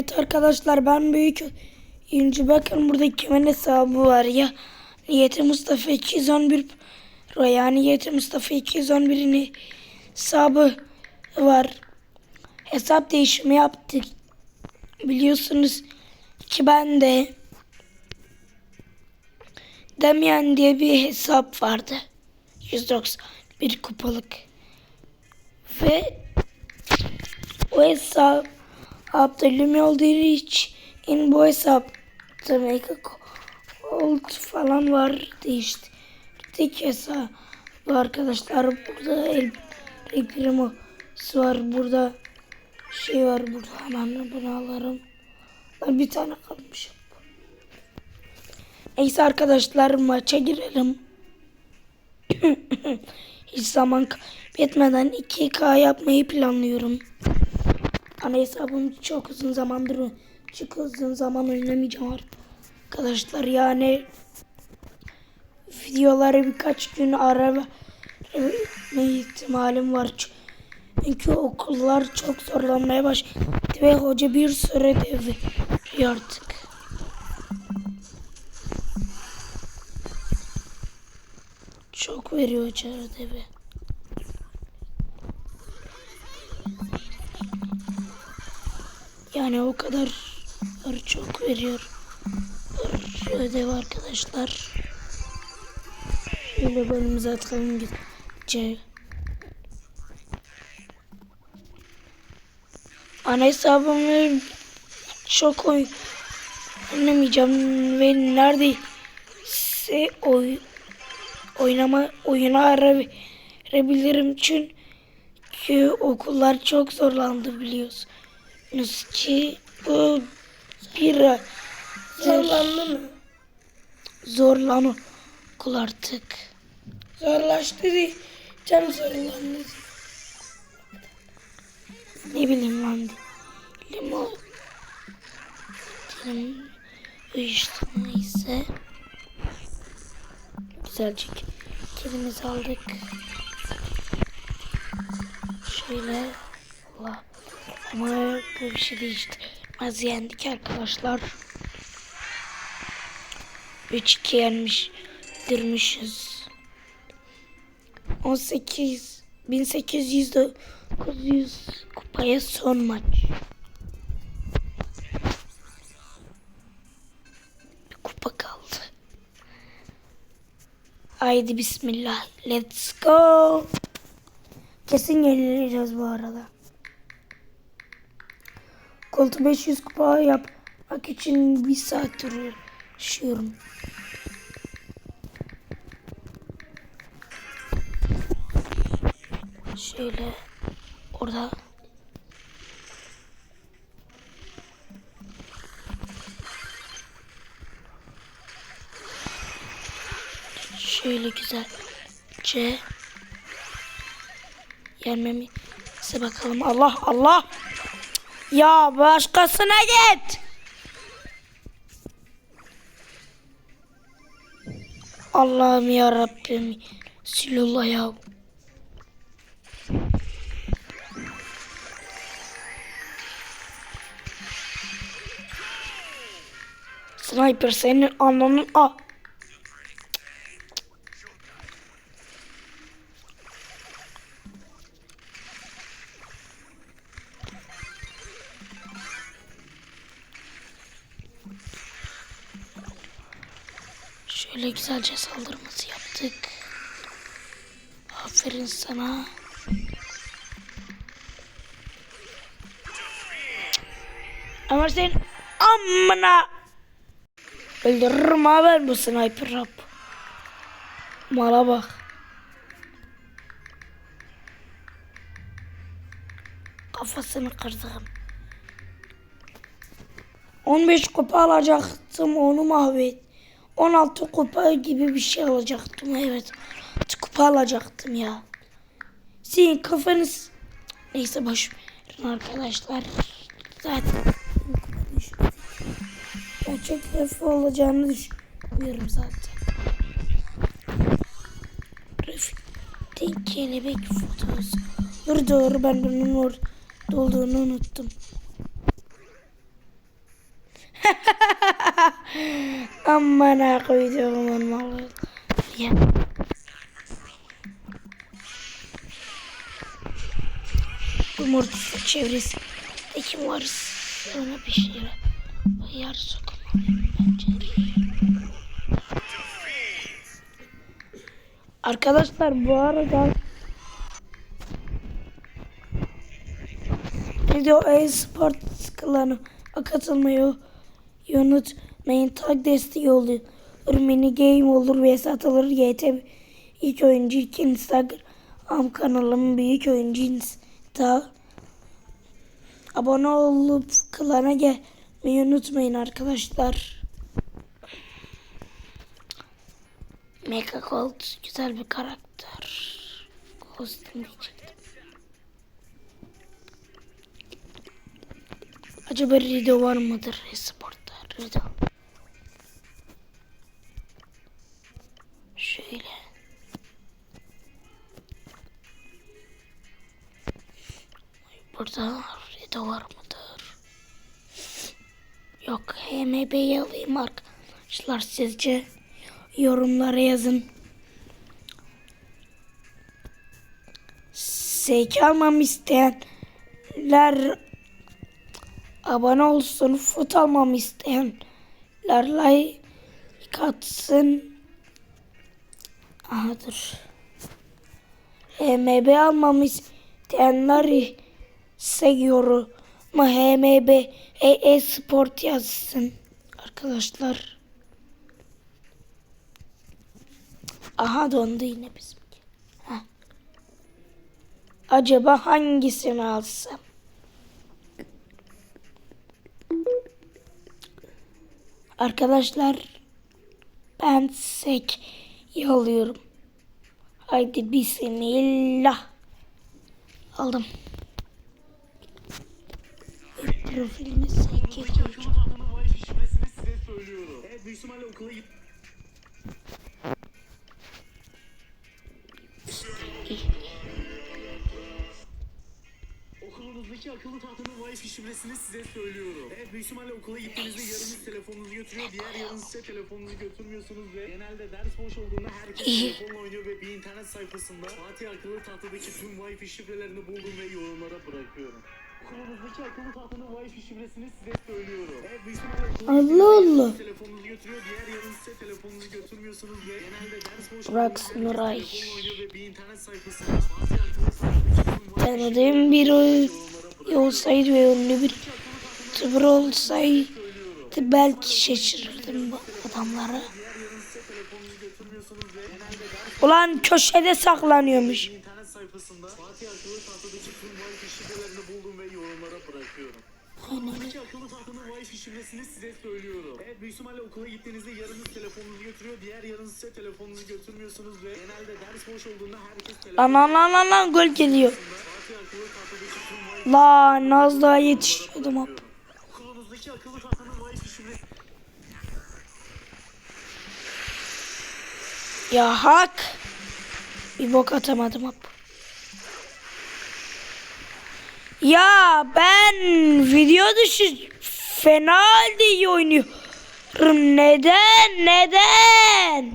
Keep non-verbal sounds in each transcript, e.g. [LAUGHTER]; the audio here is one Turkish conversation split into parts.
Evet arkadaşlar ben büyük oyuncu. Bakın burada kimin hesabı var ya. Niyeti Mustafa 211 Pro yani Niyeti Mustafa 211'in hesabı var. Hesap değişimi yaptık. Biliyorsunuz ki ben de Demian diye bir hesap vardı. 191 kupalık. Ve o hesap Lumi olduğu için bu hesapta Mega Gold falan var değişti. Tek hesap arkadaşlar. Burada El Primo var. Burada şey var burada. Hemen bunu alırım. Ben bir tane kalmışım. Neyse arkadaşlar maça girelim. [LAUGHS] Hiç zaman kaybetmeden 2K yapmayı planlıyorum. Ana hesabım çok uzun zamandır çok uzun zaman oynamayacağım arkadaşlar. Yani videoları birkaç gün ara verme ihtimalim var. Çünkü okullar çok zorlanmaya başladı ve hoca bir süre devriyor artık. Çok veriyor hoca ödevi. Yani o kadar çok veriyor ödev arkadaşlar. Şöyle bölümümüze atalım gideceğiz. Ana hesabımı çok oy oynamayacağım ve neredeyse oy oynama oyuna ara çünkü okullar çok zorlandı biliyorsunuz ki bu bir Zorlandı mı? zorlan okul artık. Zorlaştı değil. Can zorlandı. Ne bileyim lan. Limon. Dilim işte neyse. Güzelce kelimizi aldık. Şöyle. Allah. Ama bu bir şey değişti. Az yendik arkadaşlar. 3-2 yenmiş. Dirmişiz. 18 1800 900 kupaya son maç. Bir kupa kaldı. Haydi bismillah. Let's go. Kesin yenileceğiz bu arada. Koltu 500 kupa yapmak için bir saat uğraşıyorum. Şöyle orada şöyle güzelce yenmemi size bakalım. Allah Allah. Ya başkasına git. Allah'ım ya Rabbim. Silullah ya. Sniper senin ananın a. Şöyle güzelce saldırımızı yaptık. Aferin sana. Ama sen amına öldürürüm ha bu sniper rap. Mala bak. Kafasını kırdım. 15 kupa alacaktım onu mahvet. 16 kupa gibi bir şey alacaktım evet. 16 kupa alacaktım ya. Senin kafanız... Neyse boş verin arkadaşlar. Zaten. Gerçek refi olacağını düşünüyorum zaten. Refi kelebek fotoğrafı. Dur doğru ben bunun orada olduğunu unuttum. [LAUGHS] Amına koyduğumun malı. Ya. Yumurtası çevresi. De kim var? Sana bir şey sokma. Arkadaşlar bu arada Video e-sport klanı katılmayı unutmayın. Tag desteği olur. Mini game olur ve satılır. GT ilk oyuncu ilk Instagram kanalım büyük oyuncu Insta. Abone olup klana gelmeyi unutmayın arkadaşlar. Mega Gold güzel bir karakter. Kostüm diyecektim. Acaba Rido var mıdır esportta? Rido. Burada Rido var mıdır? Yok. HMB'yi alayım arkadaşlar sizce. Yorumlara yazın. Seki almam isteyenler abone olsun. Fut almam isteyenler like atsın. Aha dur. HMB almam isteyenler ise yoruma HMB e sport yazsın. Arkadaşlar. Aha dondu yine bizimki. Heh. Acaba hangisini alsam? Arkadaşlar ben sek alıyorum. Haydi bismillah. Aldım. Okula git. Okulunuzdaki akıllı tahtanın Wi-Fi şifresini size söylüyorum. Evet büyük ihtimalle okula gittiğinizde yarınız telefonunuzu götürüyor, diğer yarınız ise telefonunuzu götürmüyorsunuz ve genelde ders boş olduğunda herkes telefonla oynuyor ve bir internet sayfasında Fatih akıllı tahtadaki tüm Wi-Fi şifrelerini buldum ve yorumlara bırakıyorum. Okulunuzdaki akıllı tahtanın Wi-Fi şifresini size söylüyorum. Evet büyük ihtimalle okula Allah Allah. Telefonunuzu götürüyor, diğer yarın ise telefonunuzu götürmüyorsunuz ve genelde ders boş Bıraksın olduğunda Nuray. Tanıdığım bir olsaydı ve ünlü bir youtuber olsaydı belki şaşırırdım bu adamlara. Ulan köşede saklanıyormuş. internet sayfasında Fatih akıllı tahtadaki tüm Wi-Fi şifrelerini buldum ve yorumlara bırakıyorum. Fatih akıllı tahtanın Wi-Fi şifresini size söylüyorum. Evet büyük ihtimalle okula gittiğinizde yarınız telefonunuzu götürüyor, diğer yarınız ise telefonunuzu götürmüyorsunuz ve genelde ders boş olduğunda herkes Lan lan lan lan lan gol geliyor. Lan az daha yetişiyordum hop. okulunuzdaki akıllı tahtanın Wi-Fi şifresi Ya hak. Bir bok atamadım hop. Ya ben video dışı fena halde iyi oynuyorum. Neden? Neden?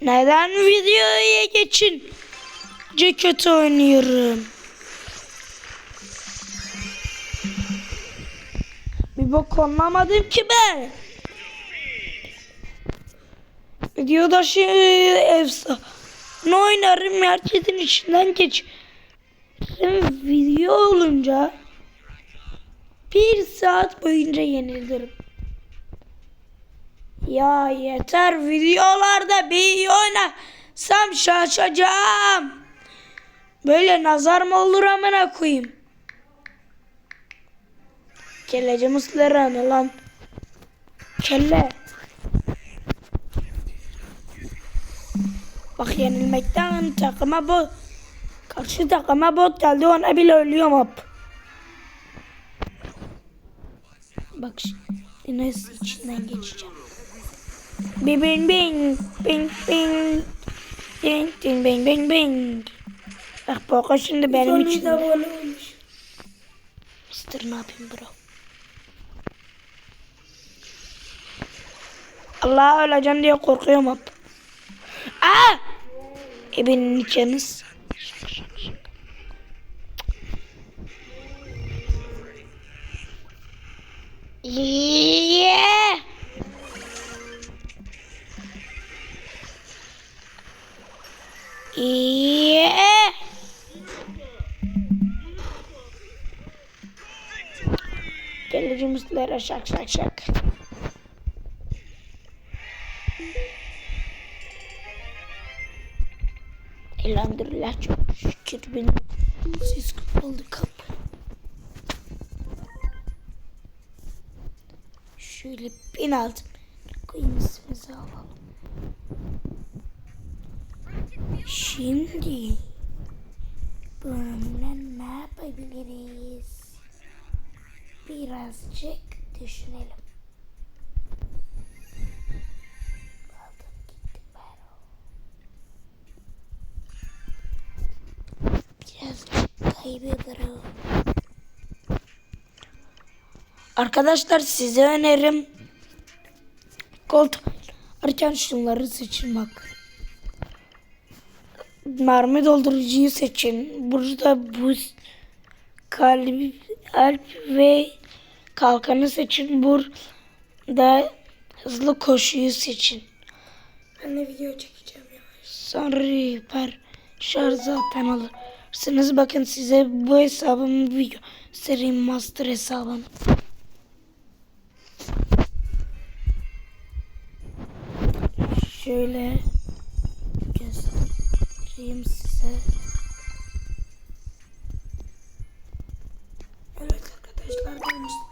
Neden videoya geçin? kötü oynuyorum. Bir bok anlamadım ki ben. Videoda şey efsane oynarım herkesin içinden geç. Video olunca bir saat boyunca yenilirim. Ya yeter videolarda bir oynasam şaşacağım. Böyle nazar mı olur amına koyayım? Kelleci mısırlarını lan. Kelle. Bak yenilmekten takıma bot. Karşı takıma bot geldi ona bile ölüyorum hop. Bak şimdi nasıl içinden geçeceğim. Bing bing bing bing bing bing bing bing bing bing. Bak Poco şimdi benim için. Mister ne yapayım bro? Allah öleceğim diye korkuyorum hop. Aa! Ebenin içiniz. Yeah! Yeah! Geleceğim üstlere şak şak şak. Elhamdülillah çok şükür benim siz kapalı kapı. Şöyle bin altın koyayım ismimizi alalım. Şimdi bununla ne yapabiliriz? Birazcık düşünelim. Arkadaşlar size önerim koltuk ararken şunları seçin bak. Mermi doldurucuyu seçin. Burada buz kalbi alp ve kalkanı seçin. Burada hızlı koşuyu seçin. Ben de video çekeceğim ya. Sonra hiper şarj zaten alırsınız. Bakın size bu hesabımı bir göstereyim. Master hesabım. Şöyle göstereyim size. Evet arkadaşlar ben